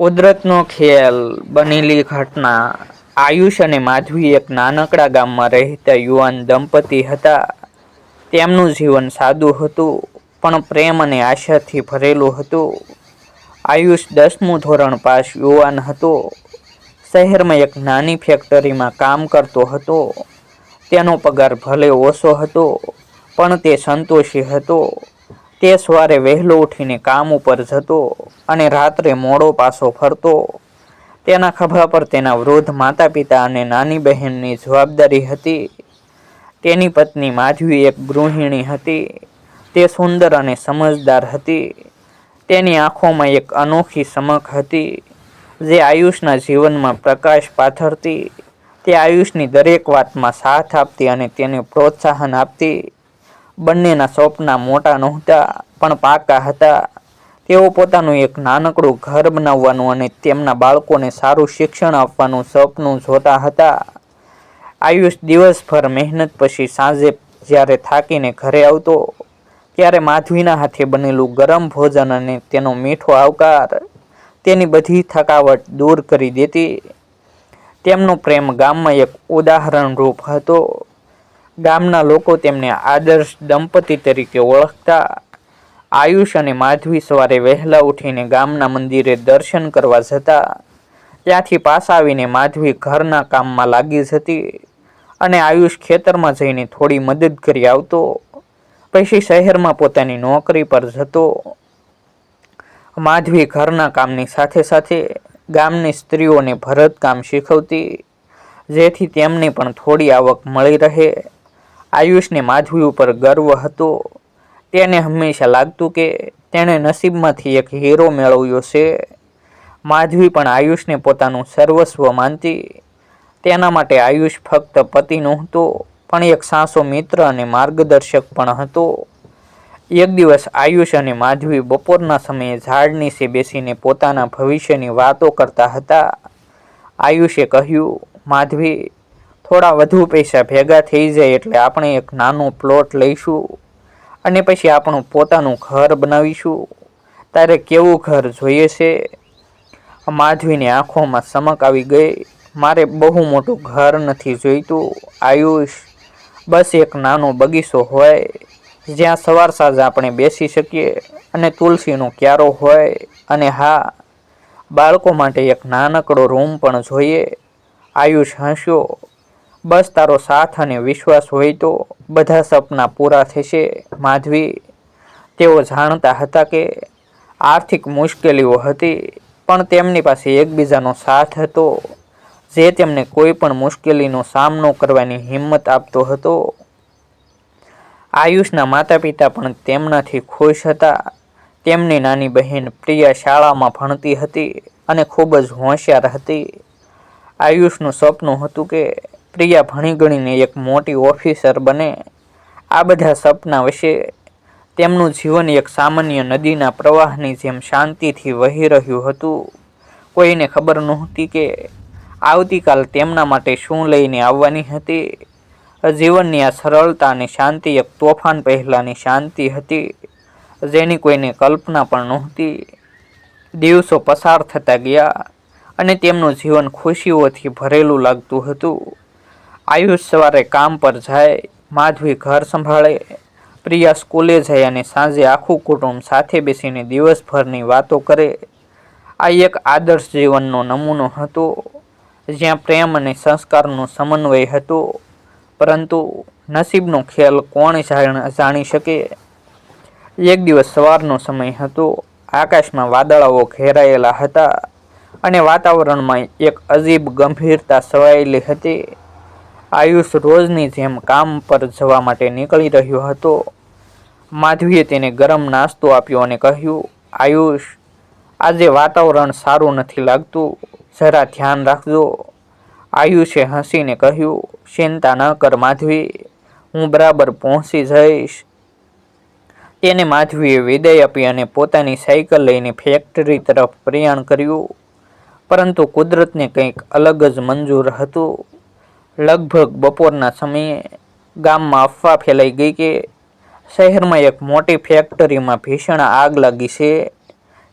કુદરતનો ખેલ, બનેલી ઘટના, આયુષ અને માધવી એક નાનકડા ગામમાં રહેતા યુવાન દંપતી હતા. તેમનું જીવન સાદું હતું, પણ પ્રેમ અને આશાથી ભરેલું હતું. આયુષ દસમું ધોરણ પાસ યુવાન હતો. શહેરમાં એક નાની ફેક્ટરીમાં કામ કરતો હતો. તેનો પગાર ભલે ઓછો હતો, પણ તે સંતોષી હતો. તે સવારે વહેલો ઉઠીને કામ ઉપર જતો અને રાત્રે મોડો પાછો ફરતો. તેના ખભા પર તેના વૃદ્ધ માતા પિતા અને નાની બહેનની જવાબદારી હતી. તેની પત્ની માધવી એક ગૃહિણી હતી. તે સુંદર અને સમજદાર હતી. તેની આંખોમાં એક અનોખી ચમક હતી, જે આયુષના જીવનમાં પ્રકાશ પાથરતી. તે આયુષની દરેક વાતમાં સાથ આપતી અને તેને પ્રોત્સાહન આપતી. બંનેના સ્વપ્ના મોટા નહોતા, પણ પાકા હતા. તેઓ પોતાનું એક નાનકડું ઘર બનાવવાનું અને તેમના બાળકોને સારું શિક્ષણ આપવાનું સપનું જોતા હતા. આયુષ દિવસભર મહેનત પછી સાંજે જ્યારે થાકીને ઘરે આવતો, ત્યારે માધવીના હાથે બનેલું ગરમ ભોજન અને તેનો મીઠો આવકાર તેની બધી થકાવટ દૂર કરી દેતી. તેમનો પ્રેમ ગામમાં એક ઉદાહરણરૂપ હતો. ગામના લોકો તેમને આદર્શ દંપતી તરીકે ઓળખતા. આયુષ અને માધવી સવારે વહેલા ઉઠીને ગામના મંદિરે દર્શન કરવા જતા. ત્યાંથી પાછા આવીને માધવી ઘરના કામમાં લાગી જતી અને આયુષ ખેતરમાં જઈને થોડી મદદ કરી આવતો. પછી શહેરમાં પોતાની નોકરી પર જતો. માધવી ઘરના કામની સાથે સાથે ગામની સ્ત્રીઓને ભરતકામ શીખવતી, જેથી તેમને પણ થોડી આવક મળી રહે. આયુષને માધવી ઉપર ગર્વ હતો. તેને હંમેશા લાગતું કે તેણે નસીબમાંથી એક હીરો મેળવ્યો છે. માધવી પણ આયુષને પોતાનું સર્વસ્વ માનતી. તેના માટે આયુષ ફક્ત પતિ નહોતો, પણ એક સાસો મિત્ર અને માર્ગદર્શક પણ હતો. એક દિવસ આયુષ અને માધવી બપોરના સમયે ઝાડ નીચે બેસીને પોતાના ભવિષ્યની વાતો કરતા હતા. આયુષે કહ્યું, માધવી થોડા વધુ પૈસા ભેગા થઈ જાય એટલે આપણે એક નાનો પ્લોટ લઈશું અને પછી આપણું પોતાનું ઘર બનાવીશું. તારે કેવું ઘર જોઈએ છે? માધવીની આંખોમાં ચમક આવી ગઈ. મારે બહુ મોટું ઘર નથી જોઈતું. આયુષ, બસ એક નાનો બગીચો હોય, જ્યાં સવાર સાંજ આપણે બેસી શકીએ અને તુલસીનો ક્યારો હોય અને હા, બાળકો માટે એક નાનકડો રૂમ પણ જોઈએ. આયુષ હસ્યો. બસ તારો સાથ અને વિશ્વાસ હોય તો બધા સપના પૂરા થશે, માધવી. તેઓ જાણતા હતા કે આર્થિક મુશ્કેલીઓ હતી, પણ તેમની પાસે એકબીજાનો સાથ હતો. જે તેમને કોઈ પણ મુશ્કેલીનો સામનો કરવાની હિંમત આપતો હતો. આયુષના માતા પિતા પણ તેમનાથી ખુશ હતા. તેમની નાની બહેન પ્રિયા શાળામાં ભણતી હતી અને ખૂબ જ હોશિયાર હતી. આયુષનું સપનું હતું કે પ્રિયા ભણી ગણીને એક મોટી ઓફિસર બને. આ બધા સપના વિશે તેમનું જીવન એક સામાન્ય નદીના પ્રવાહની જેમ શાંતિથી વહી રહ્યું હતું. કોઈને ખબર નહોતી કે આવતીકાલ તેમના માટે શું લઈને આવવાની હતી. જીવનની આ સરળતા અને શાંતિ એક તોફાન પહેલાંની શાંતિ હતી, જેની કોઈને કલ્પના પણ નહોતી. દિવસો પસાર થતા ગયા અને તેમનું જીવન ખુશીઓથી ભરેલું લાગતું હતું. આયુષ સવારે કામ પર જાય, માધવી ઘર સંભાળે, પ્રિયા સ્કૂલે જાય અને સાંજે આખું કુટુંબ સાથે બેસીને દિવસભરની વાતો કરે. આ એક આદર્શ જીવનનો નમૂનો હતો, જ્યાં પ્રેમ અને સંસ્કારનો સમન્વય હતો. પરંતુ નસીબનો ખેલ કોણ જાણી શકે? એક દિવસ સવારનો સમય હતો, આકાશમાં વાદળાઓ ઘેરાયેલા હતા અને વાતાવરણમાં એક અજીબ ગંભીરતા છવાયેલી હતી. આયુષ રોજની જેમ કામ પર જવા માટે નીકળી રહ્યો હતો. માધવીએ તેને ગરમ નાસ્તો આપ્યો અને કહ્યું, આયુષ, આજે વાતાવરણ સારું નથી લાગતું. જરા ધ્યાન રાખજો. આયુષે હસીને કહ્યું, ચિંતા ન કર માધવી, હું બરાબર પહોંચી જઈશ. તેને માધવીએ વિદાય આપી અને પોતાની સાયકલ લઈને ફેક્ટરી તરફ પ્રયાણ કર્યું. પરંતુ કુદરતને કંઈક અલગ જ મંજૂર હતું. લગભગ બપોરના સમયે ગામમાં અફવા ફેલાઈ ગઈ કે શહેરમાં એક મોટી ફેક્ટરીમાં ભીષણ આગ લાગી છે.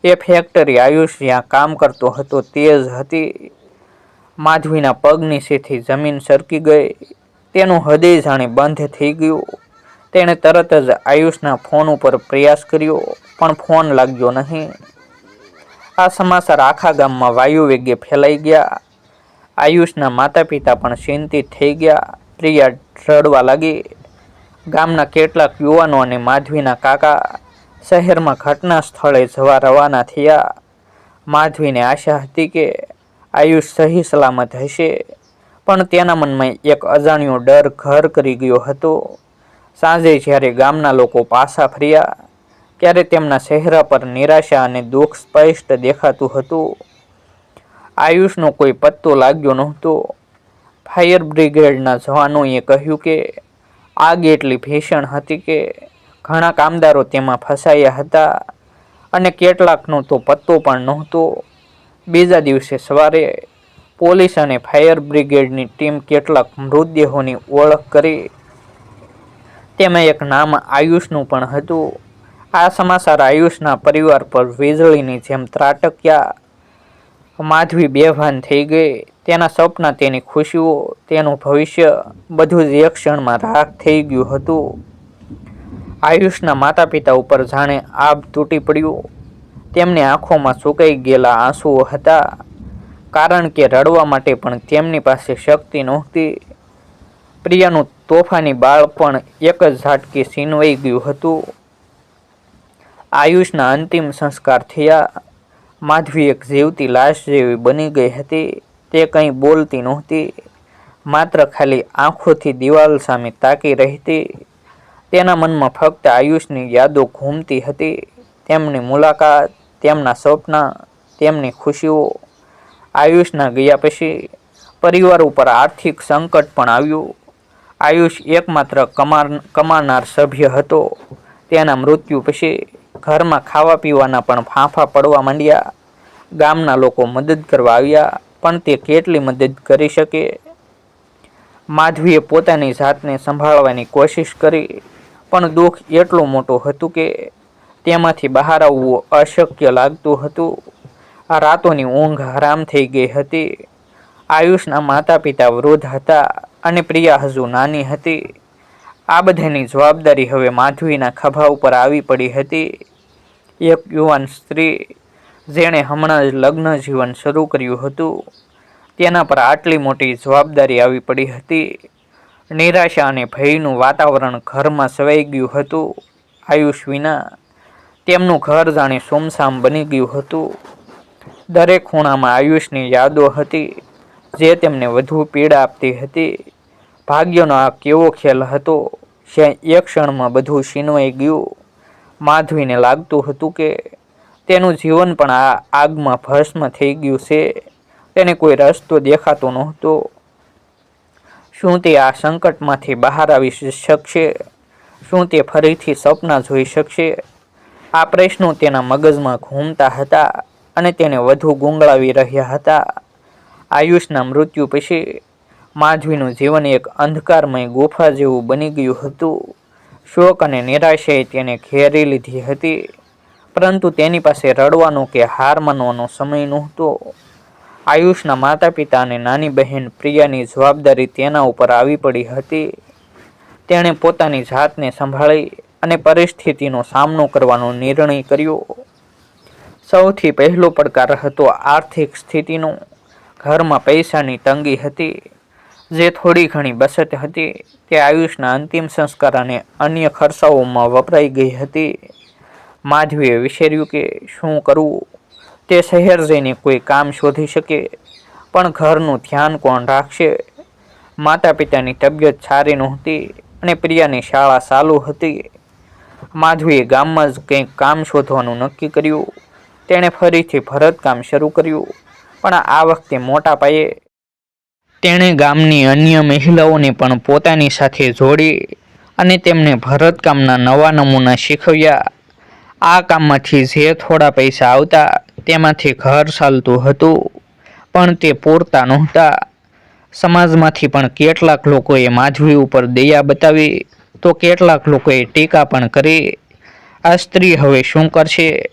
એ ફેક્ટરી આયુષ જ્યાં કામ કરતો હતો તે જ હતી. માધવીના પગની સેથી જમીન સરકી ગઈ. તેનું હૃદય જાણે બંધ થઈ ગયું. તેણે તરત જ આયુષના ફોન ઉપર પ્રયાસ કર્યો, પણ ફોન લાગ્યો નહીં. આ સમાચાર આખા ગામમાં વાયુ વેગે ફેલાઈ ગયા. આયુષના માતા પિતા પણ ચિંતિત થઈ ગયા. પ્રિયા રડવા લાગી. ગામના કેટલાક યુવાનો અને માધવીના કાકા શહેરમાં ઘટના સ્થળે જવા રવાના થયા. માધવીને આશા હતી કે આયુષ સહી સલામત હશે, પણ તેના મનમાં એક અજાણ્યો ડર ઘર કરી ગયો હતો. સાંજે જ્યારે ગામના લોકો પાછા ફર્યા, ત્યારે તેમના ચહેરા પર નિરાશા અને દુઃખ સ્પષ્ટ દેખાતું હતું. આયુષનો કોઈ પત્તો લાગ્યો નહોતો. ફાયર બ્રિગેડના જવાનોએ કહ્યું કે આગ એટલી ભીષણ હતી કે ઘણા કામદારો તેમાં ફસાયા હતા અને કેટલાકનો તો પત્તો પણ નહોતો. બીજા દિવસે સવારે પોલીસ અને ફાયર બ્રિગેડની ટીમ કેટલાક મૃતદેહોની ઓળખ કરી. તેમાં એક નામ આયુષનું પણ હતું. આ સમાચાર આયુષના પરિવાર પર વીજળીની જેમ ત્રાટક્યા. માધવી બેભાન થઈ ગઈ. તેના સપના તેની ખુશીઓ, તેનું ભવિષ્ય, બધું જ એક ક્ષણમાં રાખ થઈ ગયું હતું. આયુષના માતા પિતા ઉપર જાણે આબ તૂટી પડ્યું. તેમની આંખોમાં સુકાઈ ગયેલા આંસુઓ હતા, કારણ કે રડવા માટે પણ તેમની પાસે શક્તિ નહોતી. પ્રિયાનું તોફાની બાળપણ એક જ ઝાટકી છીનવાઈ ગયું હતું. આયુષના અંતિમ સંસ્કાર થયા. માધવી એક જીવતી લાશ જેવી બની ગઈ હતી. તે કંઈ બોલતી નહોતી. માત્ર ખાલી આંખોથી દિવાલ સામે તાકી રહેતી તેના મનમાં ફક્ત આયુષની યાદો ઘૂમતી હતી. તેમની મુલાકાત, તેમના સપના તેમની ખુશીઓ. આયુષના ગયા પછી પરિવાર ઉપર આર્થિક સંકટ પણ આવ્યું. આયુષ એકમાત્ર કમાર, કમાનાર સભ્ય હતો. તેના મૃત્યુ પછી ઘરમાં ખાવા પીવાના પણ ફાંફા પડવા માંડ્યા. ગામના લોકો મદદ કરવા આવ્યા, પણ તે કેટલી મદદ કરી શકે? માધવીએ પોતાની જાતને સંભાળવાની કોશિશ કરી, પણ દુઃખ એટલું મોટું હતું કે તેમાંથી બહાર આવવું અશક્ય લાગતું હતું. આ રાતોની ઊંઘ હરામ થઈ ગઈ હતી. આયુષના માતા પિતા વૃદ્ધ હતા અને પ્રિયા હજુ નાની હતી. આ બધાની જવાબદારી હવે માધવીના ખભા ઉપર આવી પડી હતી. એક યુવાન સ્ત્રી જેણે હમણાં જ લગ્ન જીવન શરૂ કર્યું હતું. તેના પર આટલી મોટી જવાબદારી આવી પડી હતી. નિરાશા અને ભયનું વાતાવરણ ઘરમાં સવાઈ ગયું હતું. આયુષ વિના તેમનું ઘર જાણે સોમસામ બની ગયું હતું. દરેક ખૂણામાં આયુષની યાદો હતી, જે તેમને વધુ પીડા આપતી હતી. ભાગ્યનો આ કેવો ખેલ હતો જ્યાં એક ક્ષણમાં બધું છીનવાઈ ગયું. માધવીને લાગતું હતું કે તેનું જીવન પણ આ આગમાં ભસ્મ થઈ ગયું છે. તેને કોઈ રસ્તો દેખાતો નહોતો. શું તે આ સંકટમાંથી બહાર આવી શકશે? શું તે ફરીથી સપના જોઈ શકશે? આ પ્રશ્નો તેના મગજમાં ઘૂમતા હતા અને તેને વધુ ગુંગળાવી રહ્યા હતા. આયુષના મૃત્યુ પછી માધવીનું જીવન એક અંધકારમય ગુફા જેવું બની ગયું હતું. શોક અને નિરાશાએ તેને ઘેરી લીધી હતી, પરંતુ તેની પાસે રડવાનો કે હાર માનવાનો સમય નહોતો. આયુષના માતા પિતા અને નાની બહેન પ્રિયાની જવાબદારી તેના ઉપર આવી પડી હતી. તેણે પોતાની જાતને સંભાળી અને પરિસ્થિતિનો સામનો કરવાનો નિર્ણય કર્યો. સૌથી પહેલો પડકાર હતો આર્થિક સ્થિતિનો. ઘરમાં પૈસાની તંગી હતી. જે થોડી ઘણી બચત હતી તે આયુષના અંતિમ સંસ્કાર અને અન્ય ખર્ચાઓમાં વપરાઈ ગઈ હતી. માધવીએ વિચાર્યું કે શું કરવું? તે શહેર જઈને કોઈ કામ શોધી શકે, પણ ઘરનું ધ્યાન કોણ રાખશે? માતા પિતાની તબિયત સારી નહોતી અને પ્રિયાની શાળા ચાલુ હતી. માધવીએ ગામમાં જ કંઈક કામ શોધવાનું નક્કી કર્યું. તેણે ફરીથી ભરતકામ શરૂ કર્યું, પણ આ વખતે મોટા પાયે તેણે ગામની અન્ય મહિલાઓને પણ પોતાની સાથે જોડી અને તેમને ભરતકામના નવા નમૂના શીખવ્યા. આ કામમાંથી જે થોડા પૈસા આવતા તેમાંથી ઘર ચાલતું હતું, પણ તે પૂરતા નહોતા. સમાજમાંથી પણ કેટલાક લોકોએ માધવી ઉપર દયા બતાવી, તો કેટલાક લોકોએ ટીકા પણ કરી. આ સ્ત્રી હવે શું કરશે?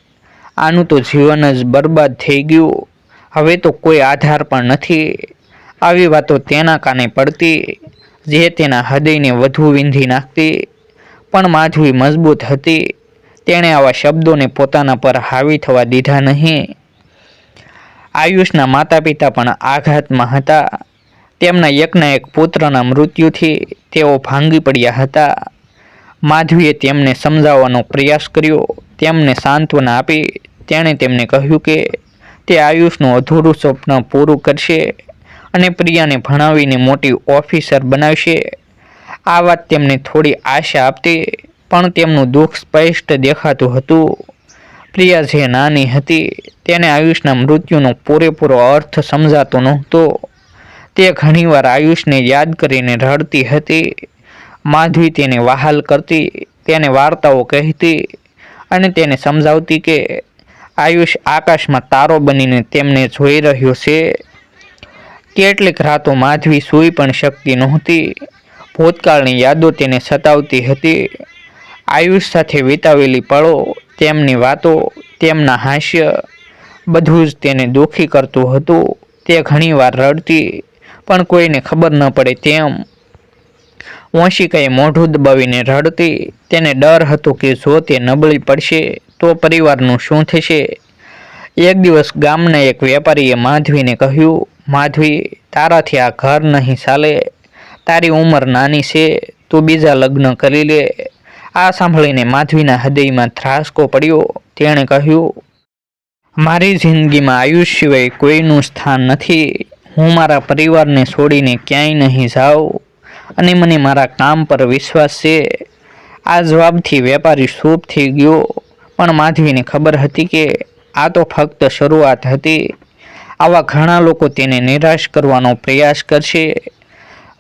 આનું તો જીવન જ બરબાદ થઈ ગયું. હવે તો કોઈ આધાર પણ નથી. આવી વાતો તેના કાને પડતી, જે તેના હૃદયને વધુ વિંધી નાખતી, પણ માધવી મજબૂત હતી. તેણે આવા શબ્દોને પોતાના પર હાવી થવા દીધા નહીં. આયુષના માતા પિતા પણ આઘાતમાં હતા. તેમના એકના એક પુત્રના મૃત્યુથી તેઓ ભાંગી પડ્યા હતા. માધવીએ તેમને સમજાવવાનો પ્રયાસ કર્યો. તેમને સાંત્વના આપી. તેણે તેમને કહ્યું કે, તે આયુષનું અધૂરું સ્વપ્ન પૂરું કરશે. અને પ્રિયાને ભણાવીને મોટી ઓફિસર બનાવશે. આ વાત તેમને થોડી આશા આપતી, પણ તેમનું દુઃખ સ્પષ્ટ દેખાતું હતું. પ્રિયા જે નાની હતી, તેને આયુષના મૃત્યુનો પૂરેપૂરો અર્થ સમજાતો નહોતો. તે ઘણીવાર આયુષને યાદ કરીને રડતી હતી. માધવી તેને વહાલ કરતી, તેને વાર્તાઓ કહેતી અને તેને સમજાવતી કે, આયુષ આકાશમાં તારો બનીને તેમને જોઈ રહ્યો છે. કેટલીક રાતો માધવી સૂઈ પણ શકતી નહોતી. ભૂતકાળની યાદો તેને સતાવતી હતી. આયુષ સાથે વિતાવેલી પળો, તેમની વાતો, તેમના હાસ્ય, બધું જ તેને દુઃખી કરતું હતું. તે ઘણીવાર રડતી, પણ કોઈને ખબર ન પડે તેમ. વંશિકાએ મોઢું દબાવીને રડતી, તેને ડર હતો કે જો તે નબળી પડશે, તો પરિવારનું શું થશે? એક દિવસ ગામના એક વેપારીએ માધવીને કહ્યું માધવી તારાથી આ ઘર નહીં ચાલે. તારી ઉંમર નાની છે, તું બીજા લગ્ન કરી લે. આ સાંભળીને માધવીના હૃદયમાં ધ્રાસકો પડ્યો. તેણે કહ્યું, મારી જિંદગીમાં આયુષ સિવાય કોઈનું સ્થાન નથી. હું મારા પરિવારને છોડીને ક્યાંય નહીં જાઉં. અને મને મારા કામ પર વિશ્વાસ છે. આ જવાબથી વેપારી શુભ થઈ ગયો. પણ માધવીને ખબર હતી કે આ તો ફક્ત શરૂઆત હતી. આવા ઘણા લોકો તેને નિરાશ કરવાનો પ્રયાસ કરશે.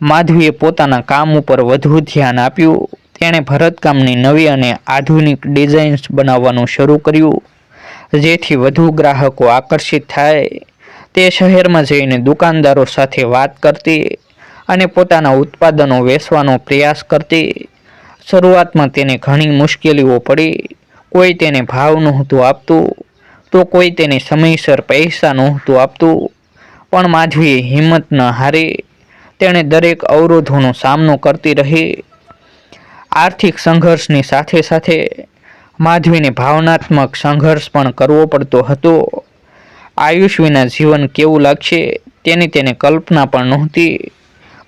માધવીએ પોતાના કામ ઉપર વધુ ધ્યાન આપ્યું. તેણે ભરતકામની નવી અને આધુનિક ડિઝાઇન્સ બનાવવાનું શરૂ કર્યું, જેથી વધુ ગ્રાહકો આકર્ષિત થાય. તે શહેરમાં જઈને દુકાનદારો સાથે વાત કરતી અને પોતાના ઉત્પાદનો વેચવાનો પ્રયાસ કરતી. શરૂઆતમાં તેને ઘણી મુશ્કેલીઓ પડી. કોઈ તેને ભાવ નહોતું આપતું. તો કોઈ તેને સમયસર પૈસા નહોતું આપતું, પણ માધવીએ હિંમત ન હારી તેણે દરેક અવરોધોનો સામનો કરતી રહી. આર્થિક સંઘર્ષની સાથે સાથે માધવીને ભાવનાત્મક સંઘર્ષ પણ કરવો પડતો હતો. આયુષ વિના જીવન કેવું લાગશે તેની તેને કલ્પના પણ નહોતી,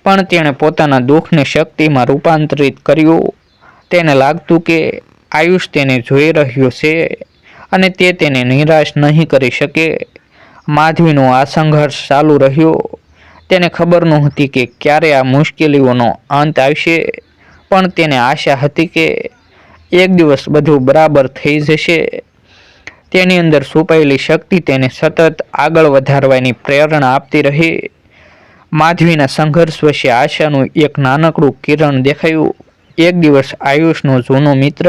પણ તેણે પોતાના દુઃખને શક્તિમાં રૂપાંતરિત કર્યું. તેને લાગતું કે આયુષ તેને જોઈ રહ્યો છે. અને તે તેને નિરાશ નહીં કરી શકે. માધવીનો આ સંઘર્ષ ચાલુ રહ્યો. તેને ખબર નહોતી કે ક્યારે આ મુશ્કેલીઓનો અંત આવશે, પણ તેને આશા હતી કે એક દિવસ બધું બરાબર થઈ જશે. તેની અંદર છુપાયેલી શક્તિ તેને સતત આગળ વધારવાની પ્રેરણા આપતી રહી. માધવીના સંઘર્ષ વચ્ચે આશાનું એક નાનકડું કિરણ દેખાયું. એક દિવસ આયુષનો જૂનો મિત્ર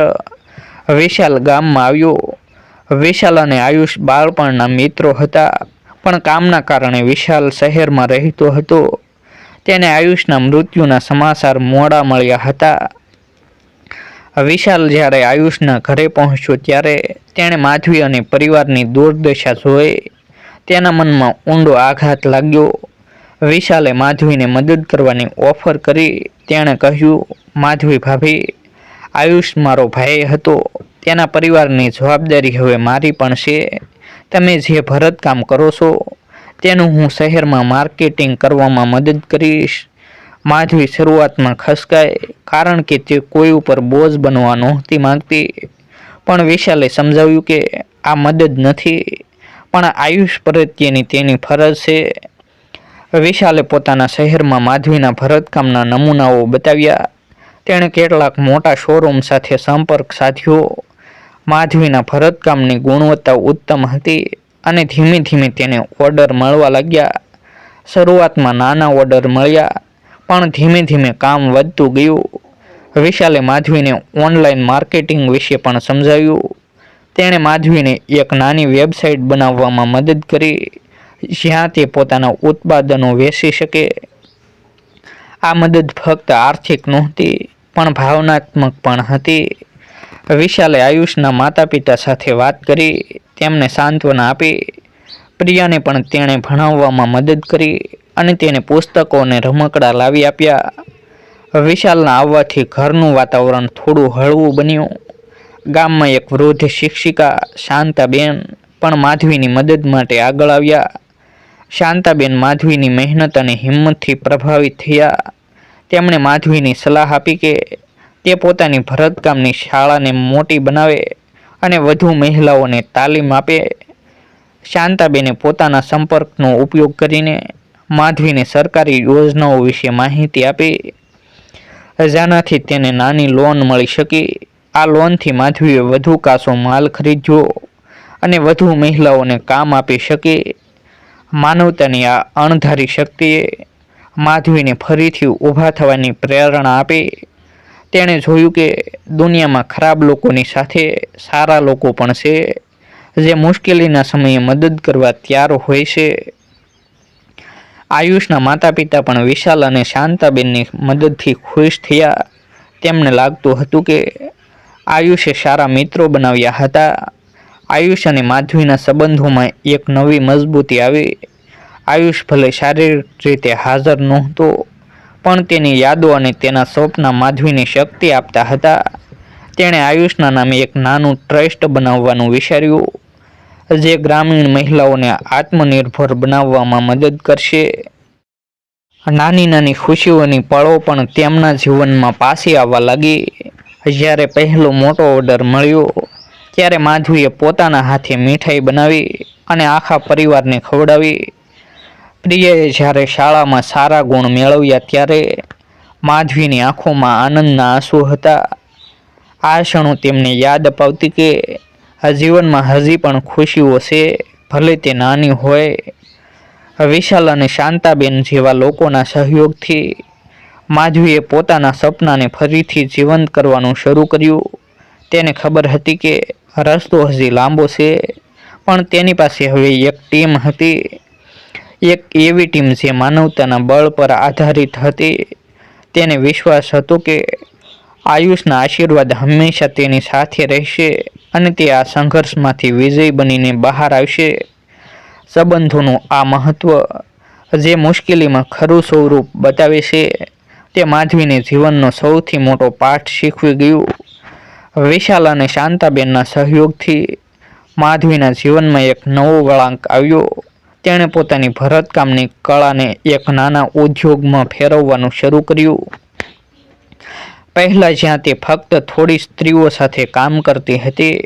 વિશાલ ગામમાં આવ્યો. વિશાલ અને આયુષ બાળપણના મિત્રો હતા, પણ કામના કારણે વિશાલ શહેરમાં રહેતો હતો. તેને આયુષના મૃત્યુના સમાચાર મોડા મળ્યા હતા. વિશાલ જ્યારે આયુષના ઘરે પહોંચ્યો ત્યારે તેણે માધવી અને પરિવારની દુર્દશા જોઈ. તેના મનમાં ઊંડો આઘાત લાગ્યો. વિશાલે માધવીને મદદ કરવાની ઓફર કરી. તેણે કહ્યું, માધવી ભાભી, આયુષ મારો ભાઈ હતો. તેના પરિવારની જવાબદારી હવે મારી પણ છે. તમે જે ભરતકામ કરો છો, તેનું હું શહેરમાં માર્કેટિંગ કરવામાં મદદ કરીશ. માધવી શરૂઆતમાં ખસકાય, કારણ કે તે કોઈ ઉપર બોજ બનવા નહોતી માંગતી. પણ વિશાલે સમજાવ્યું કે આ મદદ નથી, પણ આયુષ પ્રત્યેની તેની ફરજ છે. વિશાલે પોતાના શહેરમાં માધવીના ભરતકામના નમૂનાઓ બતાવ્યા. તેણે કેટલાક મોટા શોરૂમ સાથે સંપર્ક સાધ્યો. માધવીના ભરતકામની ગુણવત્તા ઉત્તમ હતી અને ધીમે ધીમે તેને ઓર્ડર મળવા લાગ્યા. શરૂઆતમાં નાના ઓર્ડર મળ્યા, પણ ધીમે ધીમે કામ વધતું ગયું. વિશાલે માધવીને ઓનલાઈન માર્કેટિંગ વિશે પણ સમજાવ્યું. તેણે માધવીને એક નાની વેબસાઇટ બનાવવામાં મદદ કરી, જ્યાં તે પોતાના ઉત્પાદનો વેચી શકે. આ મદદ ફક્ત આર્થિક નહોતી, પણ ભાવનાત્મક પણ હતી. વિશાલે આયુષના માતા પિતા સાથે વાત કરી, તેમને સાંત્વના આપી. પ્રિયાને પણ તેણે ભણાવવામાં મદદ કરી અને તેને પુસ્તકો અને રમકડા લાવી આપ્યા. વિશાલના આવવાથી ઘરનું વાતાવરણ થોડું હળવું બન્યું. ગામમાં એક વૃદ્ધ શિક્ષિકા, શાંતાબેન, પણ માધવીની મદદ માટે આગળ આવ્યા. શાંતાબેન માધવીની મહેનત અને હિંમતથી પ્રભાવિત થયા. તેમણે માધવીની સલાહ આપી કે તે પોતાની ભરતકામની શાળાને મોટી બનાવે અને વધુ મહિલાઓને તાલીમ આપે. શાંતાબેને પોતાના સંપર્કનો ઉપયોગ કરીને માધવીને સરકારી યોજનાઓ વિશે માહિતી આપી. જેનાથી તેને નાની લોન મળી શકી. આ લોનથી માધવીએ વધુ કાસો માલ ખરીદ્યો અને વધુ મહિલાઓને કામ આપી શકે. માનવતાની આ અણધારી શક્તિએ માધવીને ફરીથી ઊભા થવાની પ્રેરણા આપી. તેણે જોયું કે દુનિયામાં ખરાબ લોકોની સાથે સારા લોકો પણ છે, જે મુશ્કેલીના સમયે મદદ કરવા તૈયાર હોય છે. આયુષના માતા પિતા પણ વિશાલ અને શાંતાબેનની મદદથી ખુશ થયા. તેમને લાગતું હતું કે આયુષે સારા મિત્રો બનાવ્યા હતા. આયુષ અને માધવીના સંબંધોમાં એક નવી મજબૂતી આવી. આયુષ ભલે શારીરિક રીતે હાજર નહોતો પણ તેની યાદો અને તેના સ્વપ્ન માધવીને શક્તિ આપતા હતા. તેણે આયુષના નામે એક નાનું ટ્રસ્ટ બનાવવાનું વિચાર્યું, જે ગ્રામીણ મહિલાઓને આત્મનિર્ભર બનાવવામાં મદદ કરશે. નાની નાની ખુશીઓની પળો પણ તેમના જીવનમાં પાછી આવવા લાગી. જ્યારે પહેલો મોટો ઓર્ડર મળ્યો, ત્યારે માધવીએ પોતાના હાથે મીઠાઈ બનાવી અને આખા પરિવારને ખવડાવી. પ્રિયાએ જ્યારે શાળામાં સારા ગુણ મેળવ્યા ત્યારે માધવીની આંખોમાં આનંદના આંસુ હતા. આ ક્ષણો તેમને યાદ અપાવતી કે આ જીવનમાં હજી પણ ખુશીઓ છે, ભલે તે નાની હોય. વિશાલ અને શાંતાબેન જેવા લોકોના સહયોગથી માધવીએ પોતાના સપનાને ફરીથી જીવંત કરવાનું શરૂ કર્યું. તેને ખબર હતી કે રસ્તો હજી લાંબો છે, પણ તેની પાસે હવે એક ટીમ હતી. એક એવી ટીમ જે માનવતાના બળ પર આધારિત હતી. તેને વિશ્વાસ હતો કે આયુષના આશીર્વાદ હંમેશા તેની સાથે રહેશે અને તે આ સંઘર્ષમાંથી વિજય બનીને બહાર આવશે. સંબંધોનું આ મહત્વ જે મુશ્કેલીમાં ખરું સ્વરૂપ બતાવે છે, તે માધવીને જીવનનો સૌથી મોટો પાઠ શીખવી ગયું. વિશાલ અને શાંતાબેનના સહયોગથી માધવીના જીવનમાં એક નવો વળાંક આવ્યો. તેણે પોતાની ભરતકામની કળાને એક નાના ઉદ્યોગમાં ફેરવવાનું શરૂ કર્યું. પહેલાં જ્યાં તે ફક્ત થોડી સ્ત્રીઓ સાથે કામ કરતી હતી,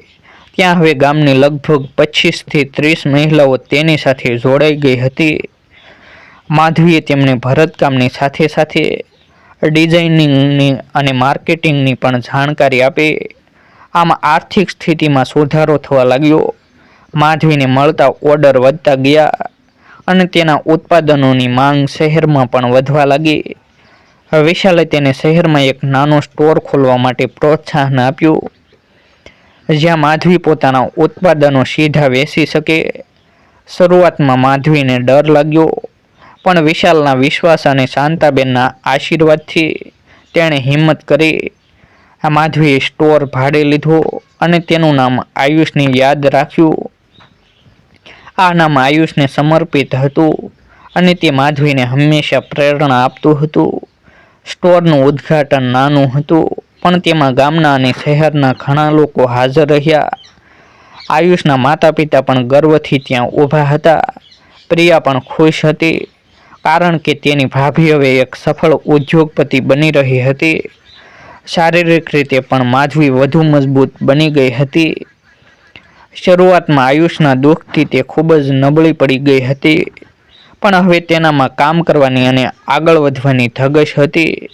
ત્યાં હવે ગામની લગભગ પચીસથી ત્રીસ મહિલાઓ તેની સાથે જોડાઈ ગઈ હતી. માધવીએ તેમને ભરતકામની સાથે સાથે ડિઝાઇનિંગની અને માર્કેટિંગની પણ જાણકારી આપી. આમ આર્થિક સ્થિતિમાં સુધારો થવા લાગ્યો. માધવીને મળતા ઓર્ડર વધતા ગયા અને તેના ઉત્પાદનોની માંગ શહેરમાં પણ વધવા લાગી. વિશાલે તેને શહેરમાં એક નાનો સ્ટોર ખોલવા માટે પ્રોત્સાહન આપ્યું. જ્યાં માધવી પોતાના ઉત્પાદનો સીધા વેચી શકે. શરૂઆતમાં માધવીને ડર લાગ્યો, પણ વિશાલના વિશ્વાસ અને શાંતાબેનના આશીર્વાદથી તેણે હિંમત કરી. આ માધવીએ સ્ટોર ભાડે લીધો અને તેનું નામ આયુષની યાદ રાખ્યું. આ નામ આયુષને સમર્પિત હતું અને તે માધવીને હંમેશા પ્રેરણા આપતું હતું. સ્ટોરનું ઉદ્ઘાટન નાનું હતું, પણ તેમાં ગામના અને શહેરના ઘણા લોકો હાજર રહ્યા. આયુષના માતા પિતા પણ ગર્વથી ત્યાં ઊભા હતા. પ્રિયા પણ ખુશ હતી, કારણ કે તેની ભાભી હવે એક સફળ ઉદ્યોગપતિ બની રહી હતી. શારીરિક રીતે પણ માધવી વધુ મજબૂત બની ગઈ હતી. શરૂઆતમાં આયુષના દુઃખથી તે ખૂબ જ નબળી પડી ગઈ હતી. પણ હવે તેનામાં કામ કરવાની અને આગળ વધવાની ધગશ હતી.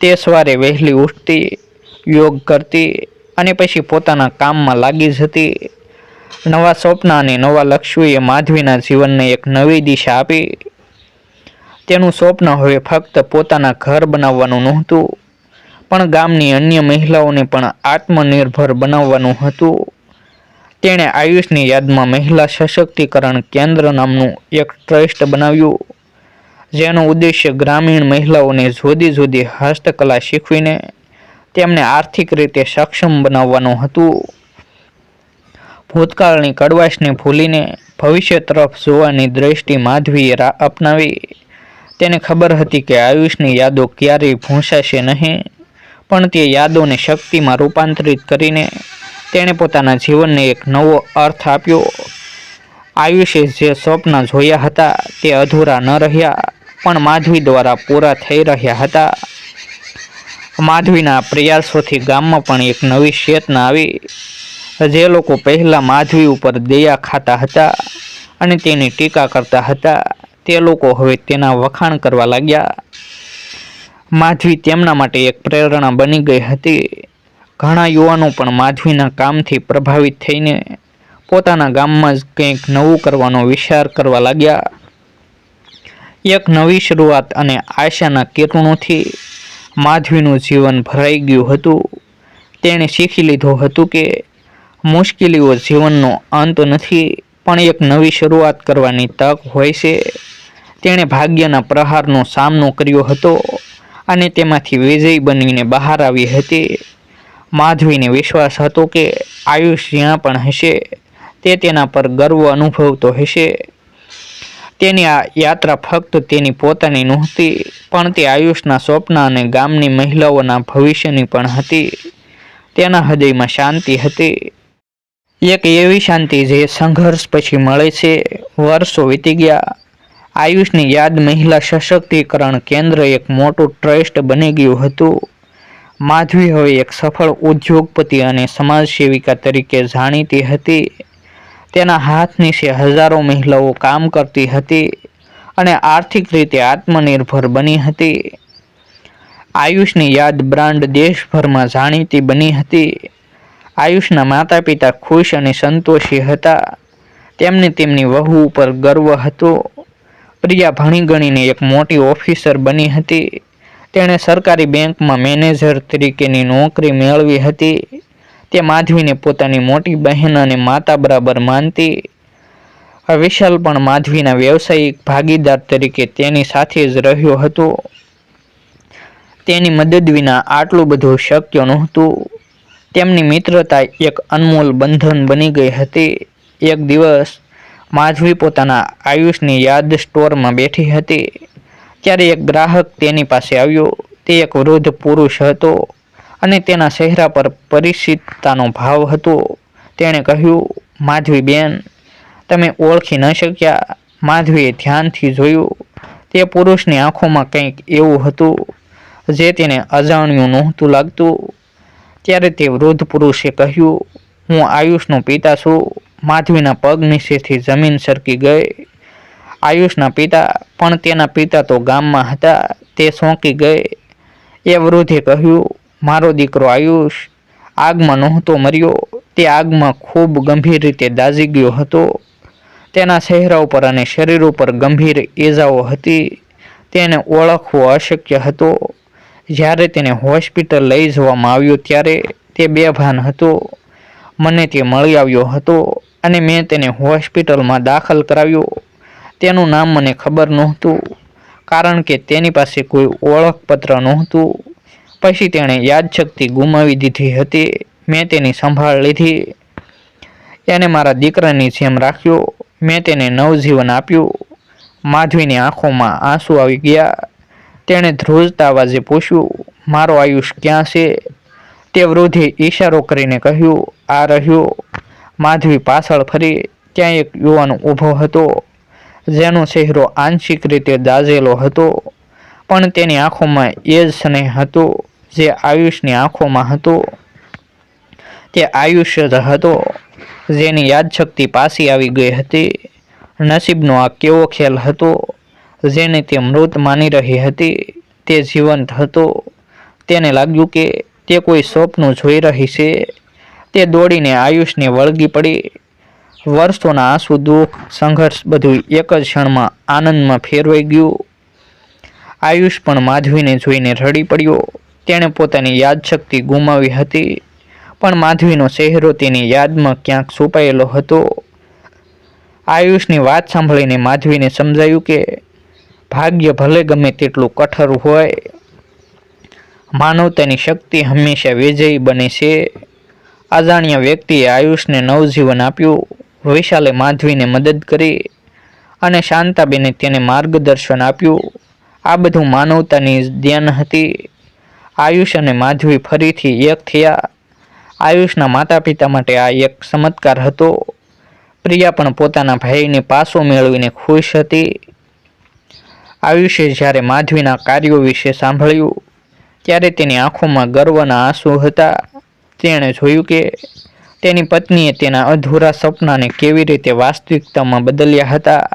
તે સવારે વહેલી ઉઠતી, યોગ કરતી અને પછી પોતાના કામમાં લાગી જતી. નવા સ્વપ્ન અને નવા લક્ષ્યોએ માધવીના જીવનને એક નવી દિશા આપી. તેનું સ્વપ્ન હવે ફક્ત પોતાના ઘર બનાવવાનું નહોતું, પણ ગામની અન્ય મહિલાઓને પણ આત્મનિર્ભર બનાવવાનું હતું. તેણે આયુષની યાદમાં મહિલા સશક્તિકરણ કેન્દ્ર નામનું એક ટ્રસ્ટ બનાવ્યું, જેનો ઉદ્દેશ્ય ગ્રામીણ મહિલાઓને જુદી જુદી હસ્તકલા શીખવીને તેમને આર્થિક રીતે સક્ષમ બનાવવાનું હતું. ભૂતકાળની કડવાશને ભૂલીને ભવિષ્ય તરફ જોવાની દ્રષ્ટિ માધવીએ અપનાવી. તેને ખબર હતી કે આયુષની યાદો ક્યારેય ભૂંસાશે નહીં, પણ તે યાદોને શક્તિમાં રૂપાંતરિત કરીને તેણે પોતાના જીવનને એક નવો અર્થ આપ્યો. આયુષે જે સ્વપ્ન જોયા હતા તે અધૂરા ન રહ્યા, પણ માધવી દ્વારા પૂરા થઈ રહ્યા હતા. માધવીના પ્રયાસોથી ગામમાં પણ એક નવી ચેતના આવી. જે લોકો પહેલાં માધવી ઉપર દયા ખાતા હતા અને તેની ટીકા કરતા હતા, તે લોકો હવે તેના વખાણ કરવા લાગ્યા. માધવી તેમના માટે એક પ્રેરણા બની ગઈ હતી. ઘણા યુવાનો પણ માધવીના કામથી પ્રભાવિત થઈને પોતાના ગામમાં જ કંઈક નવું કરવાનો વિચાર કરવા લાગ્યા. એક નવી શરૂઆત અને આશાના કિરણોથી માધવીનું જીવન ભરાઈ ગયું હતું. તેણે શીખી લીધું હતું કે મુશ્કેલીઓ જીવનનો અંત નથી, પણ એક નવી શરૂઆત કરવાની તક હોય છે. તેણે ભાગ્યના પ્રહારનો સામનો કર્યો હતો અને તેમાંથી વિજયી બનીને બહાર આવી હતી. માધવીને વિશ્વાસ હતો કે આયુષ જ્યાં પણ હશે, તે તેના પર ગર્વ અનુભવતો હશે. તેની આ યાત્રા ફક્ત તેની પોતાની નહોતી, પણ તે આયુષના સ્વપ્ન અને ગામની મહિલાઓના ભવિષ્યની પણ હતી. તેના હૃદયમાં શાંતિ હતી. એક એવી શાંતિ જે સંઘર્ષ પછી મળે છે. વર્ષો વીતી ગયા. આયુષની યાદ મહિલા સશક્તિકરણ કેન્દ્ર એક મોટું ટ્રસ્ટ બની ગયું હતું. માધવી હવે એક સફળ ઉદ્યોગપતિ અને સમાજસેવિકા તરીકે જાણીતી હતી. તેના હાથ નીચે હજારો મહિલાઓ કામ કરતી હતી અને આર્થિક રીતે આત્મનિર્ભર બની હતી. આયુષની યાદ બ્રાન્ડ દેશભરમાં જાણીતી બની હતી. આયુષના માતા પિતા ખુશ અને સંતોષી હતા. તેમને તેમની વહુ ઉપર ગર્વ હતો. પ્રિયા ભણી ગણીને એક મોટી ઓફિસર બની હતી. તેણે સરકારી બેંકમાં મેનેજર તરીકેની નોકરી મેળવી હતી. તે માધવીને પોતાની મોટી બહેન અને માતા બરાબર માનતી. વિશાલ પણ માધવીના વ્યવસાયિક ભાગીદાર તરીકે તેની સાથે જ રહ્યો હતો. તેની મદદ વિના આટલું બધું શક્ય નહોતું. તેમની મિત્રતા એક અનમોલ બંધન બની ગઈ હતી. એક દિવસ, માધવી પોતાના આયુષની યાદ સ્ટોરમાં બેઠી હતી. ત્યારે એક ગ્રાહક તેની પાસે આવ્યો. તે એક વૃદ્ધ પુરુષ હતો અને તેના ચહેરા પર પરિચિતતાનો ભાવ હતો. તેણે કહ્યું, માધવી બેન, તમે ઓળખી ન શક્યા. માધવીએ ધ્યાનથી જોયું. તે પુરુષની આંખોમાં કંઈક એવું હતું જે તેને અજાણ્યું નહોતું લાગતું. ત્યારે તે વૃદ્ધ પુરુષે કહ્યું, હું આયુષનો પિતા છું. માધવીના પગ નીચેથી જમીન સરકી ગઈ. આયુષના પિતા પણ તેના પિતા તો ગામમાં હતા, તે સોંકી ગઈ. એ વૃદ્ધે કહ્યું, મારો દીકરો આયુષ, આગમાં નહોતો મર્યો. તે આગમાં ખૂબ ગંભીર રીતે દાઝી ગયો હતો. તેના ચહેરા ઉપર અને શરીર ઉપર ગંભીર ઈજાઓ હતી. તેને ઓળખવો અશક્ય હતો. જ્યારે તેને હોસ્પિટલ લઈ જવામાં આવ્યો, ત્યારે તે બેભાન હતો. મને તે મળી આવ્યો હતો અને મેં તેને હોસ્પિટલમાં દાખલ કરાવ્યો. તેનું નામ મને ખબર નહોતું, કારણ કે તેની પાસે કોઈ ઓળખપત્ર નહોતું. પછી તેણે યાદશક્તિ ગુમાવી દીધી હતી, મેં તેની સંભાળ લીધી. એને મારા દીકરાની જેમ રાખ્યો, મેં તેને નવજીવન આપ્યું. માધવીની આંખોમાં આંસુ આવી ગયા. તેણે ધ્રુજતા અવાજે પૂછ્યું, મારો આયુષ ક્યાં છે? તે વૃદ્ધે ઈશારો કરીને કહ્યું, આ રહ્યો. માધવી પાછળ ફરી, ત્યાં એક યુવાન ઊભો હતો. જેનો ચહેરો આંશિક રીતે દાઝેલો હતો, પણ તેની આંખોમાં એ જ સ્નેહ હતો જે આયુષની આંખોમાં હતો. તે આયુષ્ય જ હતો, જેની યાદશક્તિ પાછી આવી ગઈ હતી. નસીબનો આ કેવો ખેલ હતો, જેને તે મૃત માની રહી હતી, તે જીવંત હતો. તેને લાગ્યું કે તે કોઈ સ્વપ્ન જોઈ રહી છે. તે દોડીને આયુષને વળગી પડી. વર્ષોના આંસુ દુઃખ સંઘર્ષ બધું એક જ ક્ષણમાં આનંદમાં ફેરવાઈ ગયું. આયુષ પણ માધવીને જોઈને રડી પડ્યો. તેણે પોતાની યાદશક્તિ ગુમાવી હતી, પણ માધવીનો ચહેરો તેની યાદમાં ક્યાંક છુપાયેલો હતો. આયુષની વાત સાંભળીને માધવીને સમજાયું કે ભાગ્ય ભલે ગમે તેટલું કઠોર હોય, માનવતાની શક્તિ હંમેશા વિજયી બને છે. અજાણ્યા વ્યક્તિએ આયુષને નવજીવન આપ્યું. વિશાલે માધવીને મદદ કરી અને શાંતાબેને તેને માર્ગદર્શન આપ્યું. આ બધું માનવતાની ધ્યાન હતી. આયુષ અને માધવી ફરીથી એક થયા. આયુષના માતા પિતા માટે આ એક ચમત્કાર હતો. પ્રિયા પણ પોતાના ભાઈને પાસો મેળવીને ખુશ હતી. આયુષે જ્યારે માધવીના કાર્યો વિશે સાંભળ્યું, ત્યારે તેની આંખોમાં ગર્વના આંસુ હતા. તેણે જોયું કે તેની પત્નીએ તેના અધૂરા સપનાને કેવી રીતે વાસ્તવિકતામાં બદલ્યા હતા?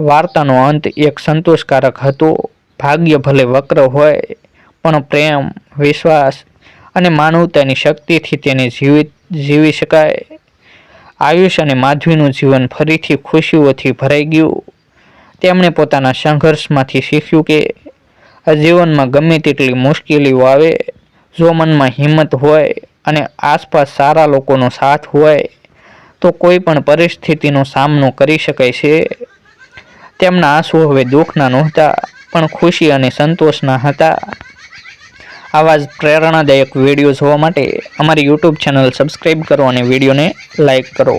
વાર્તાનો અંત એક સંતોષકારક હતો. ભાગ્ય ભલે વક્ર હોય, પણ પ્રેમ, વિશ્વાસ અને માનવતાની શક્તિથી તેને જીવિત જીવી શકાય. આયુષ અને માધવીનું જીવન ફરીથી ખુશીઓથી ભરાઈ ગયું. તેમણે પોતાના સંઘર્ષમાંથી શીખ્યું કે, આ જીવનમાં ગમે તેટલી મુશ્કેલીઓ આવે, જો મનમાં હિંમત હોય અને આસપાસ સારા લોકોનો સાથ હોય તો કોઈ પણ પરિસ્થિતિનો સામનો કરી શકાય છે. તેમના આંસુ હવે દુઃખના નહોતા, પણ ખુશી અને સંતોષના હતા. આવા જ પ્રેરણાદાયક વીડિયો જોવા માટે અમારી યુટ્યુબ ચેનલ સબસ્ક્રાઈબ કરો અને વિડીયોને લાઈક કરો.